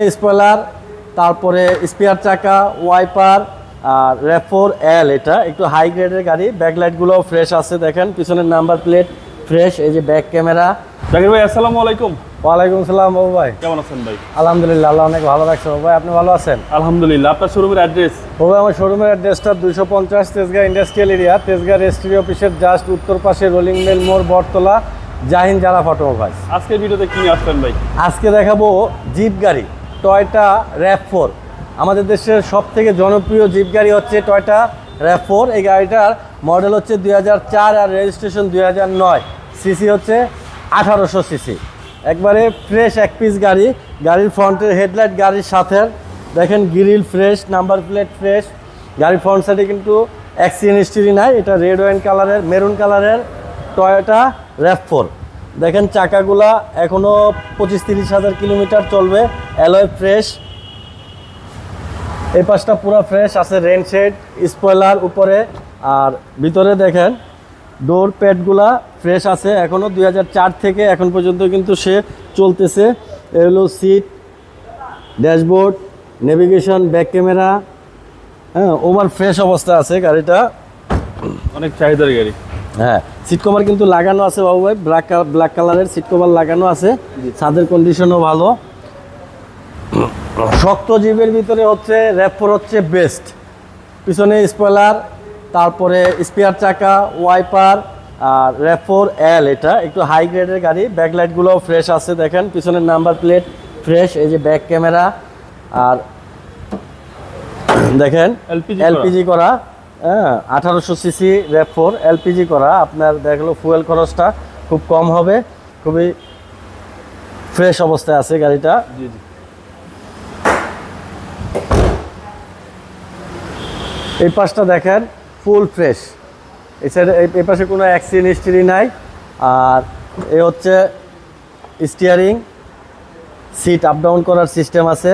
Spoiler তারপরে spare চাকা wiper আর রেফোর এল এটা একটু হাই গ্রেডের গাড়ি। ব্যাকলাইটগুলোও ফ্রেশ আছে দেখেন পিছনের নাম্বার প্লেট ফ্রেশ এই যে ব্যাক ক্যামেরা জাকির ভাই আসসালামু আলাইকুম। ওয়ালাইকুম সালাম বাবু ভাই। কেমন আছেন ভাই? আলহামদুলিল্লাহ আল্লাহ অনেক ভালো রাখছে বাবু ভাই। আপনি ভালো আছেন? আলহামদুলিল্লাহ আপনার শোরুমের অ্যাড্রেস বাবু ভাই, আমার শোরুমের অ্যাড্রেসটা দুইশো পঞ্চাশ Tejgaon industrial area Tejgaon registry অফিসের জাস্ট উত্তর পাশে রোলিং মেল মোড় বটতলা জাহিন জারা অটোমোবাইলস আজকের ভিডিওতে কি নিয়ে আসলেন ভাই? আজকে দেখাবো জিপ গাড়ি। টয়টা র্যাপ ফোর আমাদের দেশের সব থেকে জনপ্রিয় জিপ গাড়ি হচ্ছে টয়টা র্যাপ ফোর এই গাড়িটার মডেল হচ্ছে দুই হাজার চার আর রেজিস্ট্রেশন দুই সিসি হচ্ছে আঠারোশো সিসি একবারে ফ্রেশ এক পিস গাড়ি। গাড়ির ফ্রন্টের হেডলাইট গাড়ির সাথে দেখেন grill fresh number plate fresh গাড়ির ফ্রন্ট সাইডে কিন্তু অ্যাক্সিডেন্ট হিস্ট্রি নাই। এটা রেড ওয়াইন কালারের মেরুন কালারের টয়োটা র্যাপ ফোর দেখেন চাকাগুলা এখনও পঁচিশ তিরিশ হাজার কিলোমিটার চলবে, অ্যালয় ফ্রেশ। এই পাশটা পুরো ফ্রেশ, আছে রেন শেড স্পয়লার উপরে। আর ভিতরে দেখেন ডোর প্যাডগুলা ফ্রেশ আছে এখনও দুই থেকে এখন পর্যন্ত কিন্তু সে চলতেছে। এগুলো seat dashboard navigation back camera হ্যাঁ ওভার ফ্রেশ অবস্থা আছে গাড়িটা। অনেক চাহিদার গাড়ি। হ্যাঁ সিট কভার কিন্তু লাগানো আছে বাবু ভাই। ব্ল্যাক ব্ল্যাক কালারের সিট কভার লাগানো আছে। ছাদের কন্ডিশনও ভালো। শক্ত জিপের ভিতরে হচ্ছে র্যাপফোর হচ্ছে বেস্ট পিছনে স্পয়লার তারপরে স্পেয়ার চাকা ওয়াইপার আর র্যাপফোর এল এটা। একটু হাই গ্রেডের গাড়ি। ব্যাকলাইটগুলোও ফ্রেশ আছে দেখেন। পিছনের নাম্বার প্লেট ফ্রেশ এই যে ব্যাক ক্যামেরা আর দেখেন এলপিজি করা। হ্যাঁ আঠারোশো সিসি র্যাপ ফোর এলপিজি করা। আপনার দেখল ফুয়েল খরচটা খুব কম হবে। খুবই ফ্রেশ অবস্থায় আছে গাড়িটা। জি জি। এই পাশটা দেখেন ফুল ফ্রেশ এই সাইডে এই- পাশে কোনো অ্যাক্সিডেন্ট হিস্ট্রি নাই। আর এ হচ্ছে স্টিয়ারিং সিট আপ ডাউন করার সিস্টেম আছে।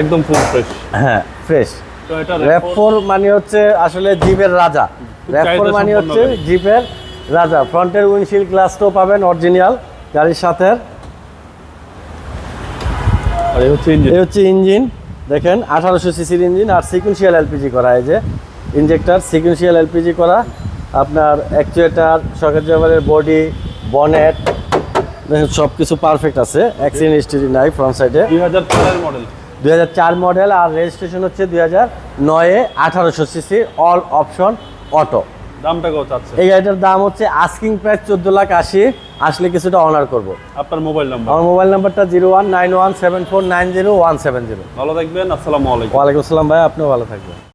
একদম ফুল ফ্রেশ হ্যাঁ ফ্রেশ তো এটা র্যাপ ফোর মানে হচ্ছে আসলে জিপের রাজা। র্যাপ ফোর মানে হচ্ছে জিপের রাজা। ফ্রন্টের উইন্ডশিল্ড গ্লাসটাও পাবেন অরিজিনাল গাড়ির সাথে। এই হচ্ছে ইঞ্জিন দেখেন আঠারোশো সিসির ইঞ্জিন আর সিকুয়েন্সিয়াল এলপিজি করা। এই যে ইনজেক্টর সিকুয়েন্সিয়াল এলপিজি করা। আপনার অ্যাকচুয়েটার সকেট ড্রাইভারের বডি বনেট দেখেন সব কিছু পারফেক্ট আছে অ্যাক্সিডেন্ট হিস্ট্রি নাই ফ্রন্ট সাইডে দুই হাজার মডেল দু হাজার চার মডেল আর রেজিস্ট্রেশন হচ্ছে দুই হাজার নয়ে আঠারোশো সিসি অল অপশন অটো দামটা কত আছে এই গাড়িটার দাম হচ্ছে আস্কিং প্রাইস চোদ্দ লাখ আশি আসলে কিছুটা অনার করব। আপনার মোবাইল নাম্বার আমার মোবাইল নাম্বারটা zero one nine one seven four nine zero one seven zero. ভালো থাকবেন আসসালামু আলাইকুম। ওয়ালাইকুম আসসালাম ভাই আপনিও ভালো থাকবেন।